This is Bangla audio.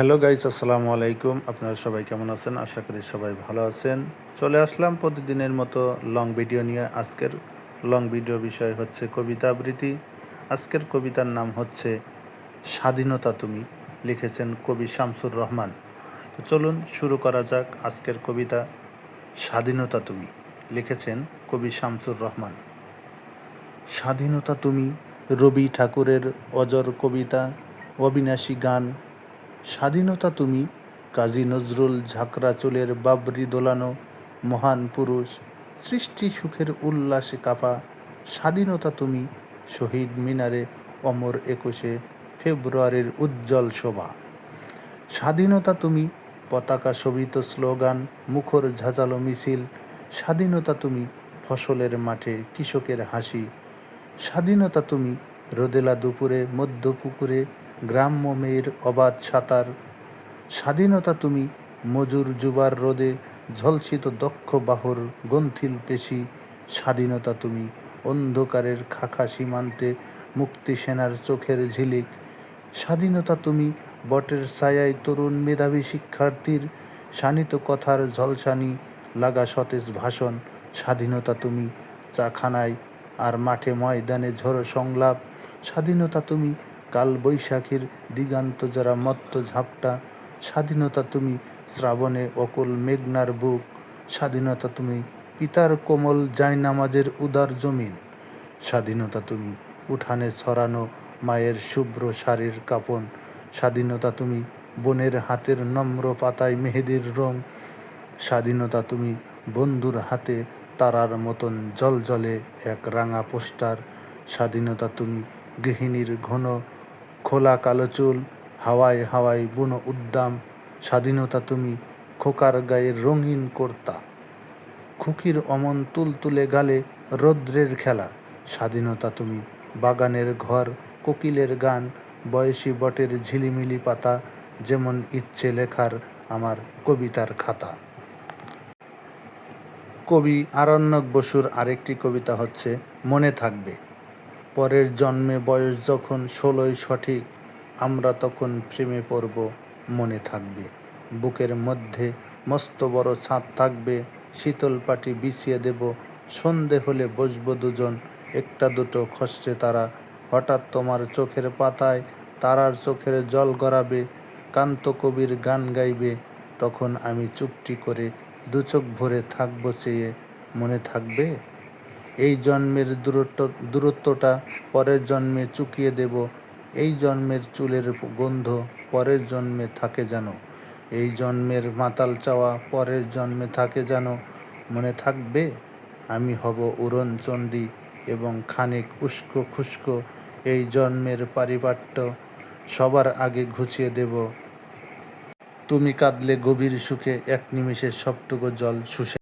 হ্যালো গাইস আসসালামু আলাইকুম। আপনারা সবাই কেমন আছেন? আশা করি সবাই ভালো আছেন। চলে আসলাম প্রতিদিনের মতো লং ভিডিও নিয়ে। আজকের লং ভিডিও বিষয় হচ্ছে কবিতা আবৃত্তি। আজকের কবিতার নাম হচ্ছে স্বাধীনতা তুমি, লিখেছেন কবি শামসুর রহমান। তো চলুন শুরু করা যাক আজকের কবিতা স্বাধীনতা তুমি, লিখেছেন কবি শামসুর রহমান। স্বাধীনতা তুমি, রবি ঠাকুরের অজর কবিতা, অবিনাশী গান স্বাধীনতা তুমি, কাজী নজরুল ঝাঁকড়া চুলের বাবরি দোলানো মহান পুরুষ, সৃষ্টি সুখের উল্লাসে কাপা, স্বাধীনতা তুমি, শহীদ মিনারে অমর একুশে ফেব্রুয়ারির উজ্জ্বল শোভা। স্বাধীনতা তুমি, পতাকা শোভিত স্লোগান, মুখর ঝাঁঝালো মিছিল, স্বাধীনতা তুমি, ফসলের মাঠে কৃষকের হাসি। স্বাধীনতা তুমি, রোদেলা দুপুরে, মধ্য পুকুরে গ্রাম্য মেয়ের অবাধ সাঁতার। স্বাধীনতা তুমি, মজুর যুবার রোদে ঝলসিত দক্ষ বাহুর গন্থিল পেশি। স্বাধীনতা তুমি, অন্ধকারের খাখা সীমান্তে মুক্তি সেনার চোখের ঝিলিক। স্বাধীনতা তুমি, বটের ছায়ায় তরুণ মেধাবী শিক্ষার্থীর শানিত কথার ঝলসানি, লাগা সতেজ ভাষণ। স্বাধীনতা তুমি, চাখানায় আর মাঠে ময়দানে ঝড়ো সংলাপ। স্বাধীনতা তুমি কাল বৈশাখীর দিগান্ত যারা মত্ত ঝাপটা, স্বাধীনতা তুমি শ্রাবণে অকুল মেঘনার বুক, স্বাধীনতা তুমি পিতার কোমল জায়নামাজের উদার জমিন, স্বাধীনতা তুমি উঠানে ছড়ানো মায়ের শুভ্র শাড়ির কাপন, স্বাধীনতা তুমি বনের হাতের নম্র পাতায় মেহেদির রং, স্বাধীনতা তুমি বন্ধুর হাতে তারার মতন জল জলে এক রাঙা পোস্টার স্বাধীনতা তুমি গৃহিণীর ঘন খোলা কালো চুল হাওয়ায় হাওয়ায় বুনো উদ্দাম, স্বাধীনতা তুমি খোকার গায়ের রঙিন কর্তা। খুকির অমন তুলতুলে গালে রৌদ্রের খেলা, স্বাধীনতা তুমি বাগানের ঘর, কোকিলের গান, বয়সী বটের ঝিলিমিলি পাতা, যেমন ইচ্ছে লেখার আমার কবিতার খাতা। কবি আরণ্যক বসুর আরেকটি কবিতা হচ্ছে, মনে থাকবে। পরের জন্মে বয়স যখন ষোলোই সঠিক, আমরা তখন প্রেমে পড়ব, মনে থাকবে। বুকের মধ্যে মস্ত বড় ছাদ থাকবে, শীতল পাটি বিছিয়ে দেব, সন্ধে হলে বসবো দুজন, একটা দুটো খসছে তারা। হঠাৎ তোমার চোখের পাতায় তারার চোখের জল গড়াবে, কান্ত কবির গান গাইবে, তখন আমি চুপটি করে দু চোখ ভরে থাকব চেয়ে। মনে থাকবে? এই জন্মের দূরত্ব, দূরত্বটা পরের জন্মে চুকিয়ে দেব। এই জন্মের চুলের গন্ধ পরের জন্মে থাকে যেন। এই জন্মের মাতাল চাওয়া পরের জন্মে থাকে যেন। মনে থাকবে, আমি হব উড়নচণ্ডী এবং খানিক উস্কো খুস্কো। এই জন্মের পারিপাট্য সবার আগে ঘুচিয়ে দেব। তুমি কাঁদলে গভীর সুখে, এক নিমিষে সবটুকু জল শুষে